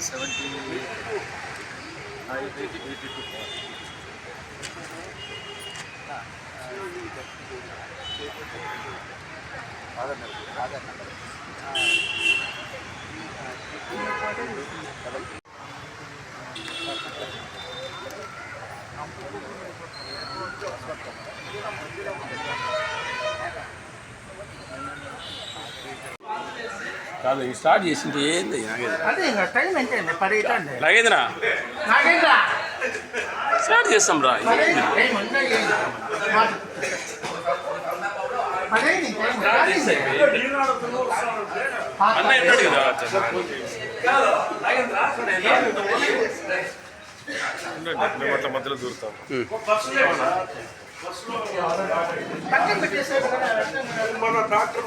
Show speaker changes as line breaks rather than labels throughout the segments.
Seventy eighty two Aadhaar number Aadhaar number
కాదు ఇంక start చేసింది ఏంది? నాగేంద్ర.
అదే ఇంకా టైం ఎంత
స్టార్ట్ చేస్తాం రా. అన్న కదా
అట్లా మధ్యలో దూరుతాం మన డాక్టర్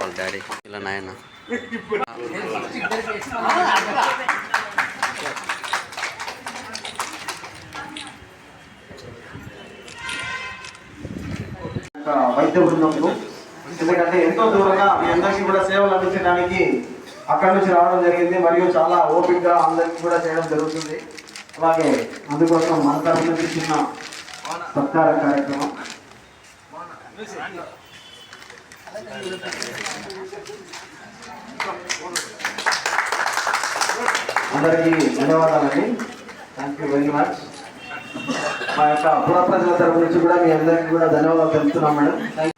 వాళ్ళ డాడీ. ఇలా నాయన.
వైద్య బృందంలో. ఎందుకంటే ఎంతో దూరంగా మీ అందరికీ కూడా సేవలు అందించడానికి అక్కడి నుంచి రావడం జరిగింది. మరియు చాలా ఓపికగా అందరికీ కూడా చేయడం జరుగుతుంది. అలాగే అందుకోసం మన తరఫు నుంచి చిన్న సత్కార కార్యక్రమం. అందరికీ ధన్యవాదాలండి. థ్యాంక్ యూ వెరీ మచ్ మా యొక్క పుర ప్రజల తరపు నుంచి కూడా మీ అందరికీ కూడా ధన్యవాదాలు తెలుపుతున్నాం మేడం. థ్యాంక్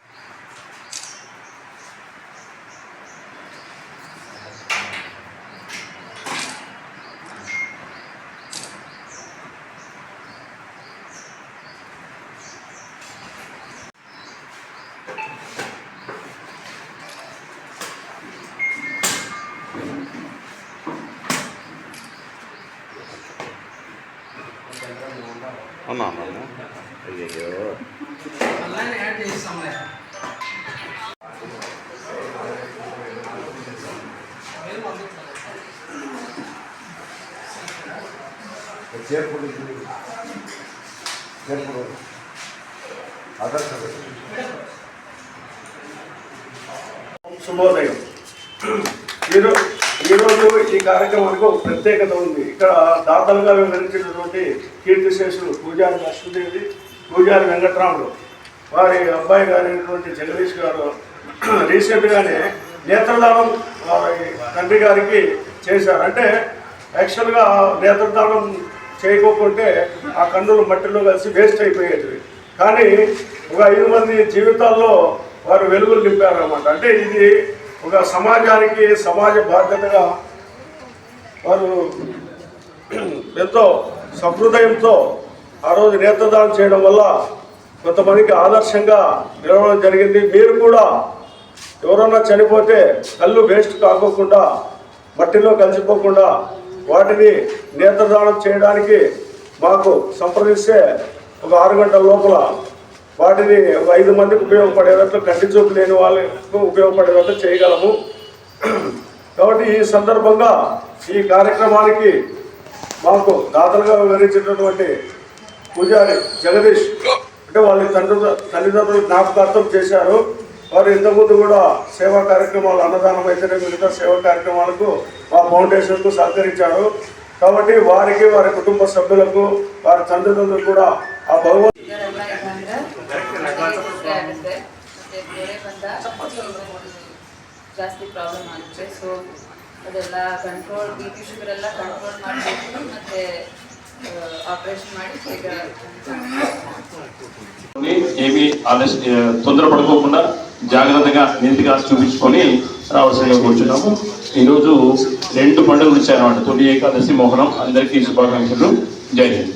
అవునా అవునా అయ్యో
అలానే యాడ్ చేస్తాంలే.
శుభోదయం ఈరోజు ఈరోజు ఈ కార్యక్రమానికి ఒక ప్రత్యేకత ఉంది. ఇక్కడ దాతలుగా వివరించినటువంటి కీర్తిశేషులు పూజారి లక్ష్మీదేవి పూజారి వెంకట్రాముడు వారి అబ్బాయి గారైనటువంటి జగదీష్ గారు రీసెంట్గానే నేత్రదానం వారి తండ్రి గారికి చేశారు. అంటే యాక్చువల్గా నేత్రదానం చేయకోకుంటే ఆ కన్నులు మట్టిలో కలిసి వేస్ట్ అయిపోయేది. కానీ ఒక ఐదు మంది జీవితాల్లో వారు వెలుగులు నింపారన్నమాట. అంటే ఇది ఒక సమాజానికి సమాజ బాధ్యతగా వారు ఎంతో సహృదయంతో ఆ రోజు నేత్రదానం చేయడం వల్ల కొంతమందికి ఆదర్శంగా నిలవడం జరిగింది. మీరు కూడా ఎవరన్నా చనిపోతే కళ్ళు వేస్ట్ కాకోకుండా మట్టిలో కలిసిపోకుండా వాటిని నేత్రదానం చేయడానికి మాకు సంప్రదిస్తే ఒక ఆరు గంటల లోపల వాటిని ఐదు మందికి ఉపయోగపడేటట్లు కంటి చూపు లేని వాళ్ళకు ఉపయోగపడేటట్లు చేయగలము. కాబట్టి ఈ సందర్భంగా ఈ కార్యక్రమానికి మాకు దాతలుగా వివరించినటువంటి పూజారి జగదీష్ అంటే వాళ్ళ తండ్రి తల్లిదండ్రులు జ్ఞాపకార్థం చేశారు. వారు ఇంతకుముందు కూడా సేవా కార్యక్రమాలు అన్నదానం అయితేనే మిగతా సేవా కార్యక్రమాలకు మా ఫౌండేషన్కు సహకరించారు. కాబట్టి వారికి వారి కుటుంబ సభ్యులకు వారి
తండ్రిదండ్రులు కూడా ఆ భగవంతు ಜಾಸ್ತಿ ಪ್ರಾಬ್ಲಮ್ ಆಗುತ್ತೆ ಸೊ ಅದೆಲ್ಲ ಕಂಟ್ರೋಲ್ ಬಿ ಪಿ ಶುಗರ್ ಎಲ್ಲ ಕಂಟ್ರೋಲ್ ಮಾಡಬೇಕು ಮತ್ತೆ ಆಪರೇಷನ್ ಮಾಡಿ ಬೇಗ
ఏమీ ఆలస్య తొందరపడుకోకుండా జాగ్రత్తగా నీతిగా చూపించుకొని రావాల్సిందిగా కూర్చున్నాము ఈరోజు రెండు పండుగలు ఇచ్చారన్నమాట తొలి ఏకాదశి మోహనం అందరికీ శుభాకాంక్షలు జై హింద్